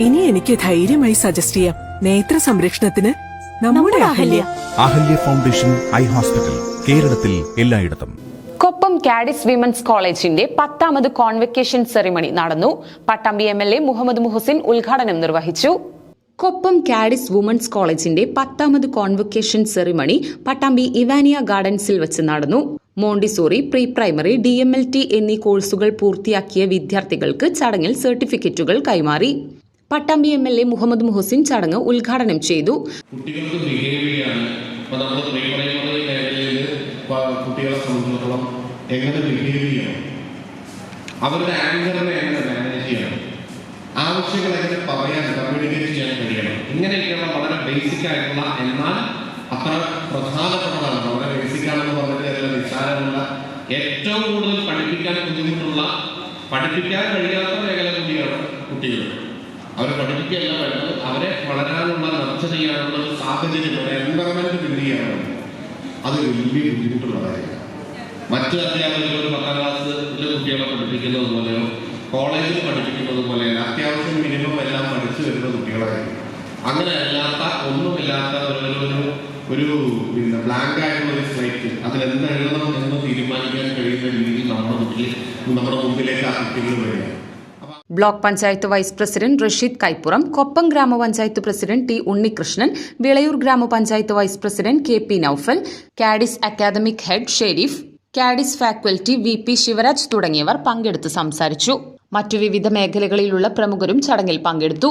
ഇനി എനിക്ക് ധൈര്യമായി സജസ്റ്റ് ചെയ്യാം. നേത്ര സംരക്ഷണത്തിന് നമ്മുടെ Ahalya. Ahalya. Foundation eye hospital കേരളത്തിൽ എല്ലായിടത്തും. കൊപ്പം കാഡിസ് വിമൻസ് കോളേജിന്റെ പത്താമത് കോൺവെക്കേഷൻ സെറിമണി നടന്നു. Pattambi M L A Muhammad Muhsin ഉദ്ഘാടനം നിർവഹിച്ചു. കൊപ്പം കാഡിസ് വുമൻസ് കോളേജിന്റെ പത്താമത് കോൺവെക്കേഷൻ സെറിമണി പട്ടാമ്പി ഇവാനിയ ഗാർഡൻസിൽ വെച്ച് നടന്നു. Montessori pre primary D M L T എന്നീ കോഴ്സുകൾ പൂർത്തിയാക്കിയ വിദ്യാർത്ഥികൾക്ക് ചടങ്ങിൽ സർട്ടിഫിക്കറ്റുകൾ കൈമാറി. Pattambi M L A Muhammad Muhasin ചടങ്ങ് ഉദ്ഘാടനം ചെയ്തു. അവരുടെ എങ്ങനെ മാനേജ് ചെയ്യണം. എങ്ങനെ കമ്മ്യൂണിക്കേറ്റ് ചെയ്യാൻ വളരെ ബേസിക് ആയിട്ടുള്ള എന്നാൽ അത്ര വളരെ ബേസിക് ആണെന്ന് ഏറ്റവും കൂടുതൽ പഠിപ്പിക്കാൻ ബുദ്ധിമുട്ടുള്ള പഠിപ്പിക്കാൻ കഴിയാത്ത മേഖല കൂടിയാണ് കുട്ടികൾ. അവരെ പഠിപ്പിക്കുകയല്ല വേണ്ടത് അവരെ വളരാനുള്ള നർച്ച ചെയ്യാനുള്ള ഒരു സാഹചര്യം ഒരു എൻവയറമെന്റ് ചെയ്യാനാണ് അത് വലിയ ബുദ്ധിമുട്ടുള്ള കാര്യമാണ്. മറ്റ് അധ്യാപകർ ഒരു പത്താം ക്ലാസ്സിലെ കുട്ടികളെ പഠിപ്പിക്കുന്നത് പോലെയോ കോളേജിൽ പഠിപ്പിക്കുന്നത് പോലെയല്ല അത്യാവശ്യം മിനിമം എല്ലാം പഠിച്ചു വരുന്ന കുട്ടികളായിരിക്കും. അങ്ങനെ അല്ലാത്ത ഒന്നുമില്ലാത്ത ഒരു ഒരു പിന്നെ ബ്ലാങ്ക് ആയിട്ടുള്ള ഒരു സ്ലൈറ്റ് അതിൽ എന്ത് എഴുതണം എന്ന് തീരുമാനിക്കാൻ കഴിയുന്ന രീതിയിൽ നമ്മുടെ കുട്ടികൾ നമ്മുടെ മുമ്പിലേക്ക് ആ കുട്ടികൾ വരിക block panchayat vice president Rasheed Kaipuram Koppam ഗ്രാമപഞ്ചായത്ത് പ്രസിഡന്റ് ടി ഉണ്ണികൃഷ്ണൻ വിളയൂർ ഗ്രാമപഞ്ചായത്ത് vice president K P Noufal Cadis academic head Sharif Cadis faculty V P Sivaraj തുടങ്ങിയവർ പങ്കെടുത്ത് സംസാരിച്ചു. മറ്റു വിവിധ മേഖലകളിലുള്ള പ്രമുഖരും ചടങ്ങിൽ പങ്കെടുത്തു.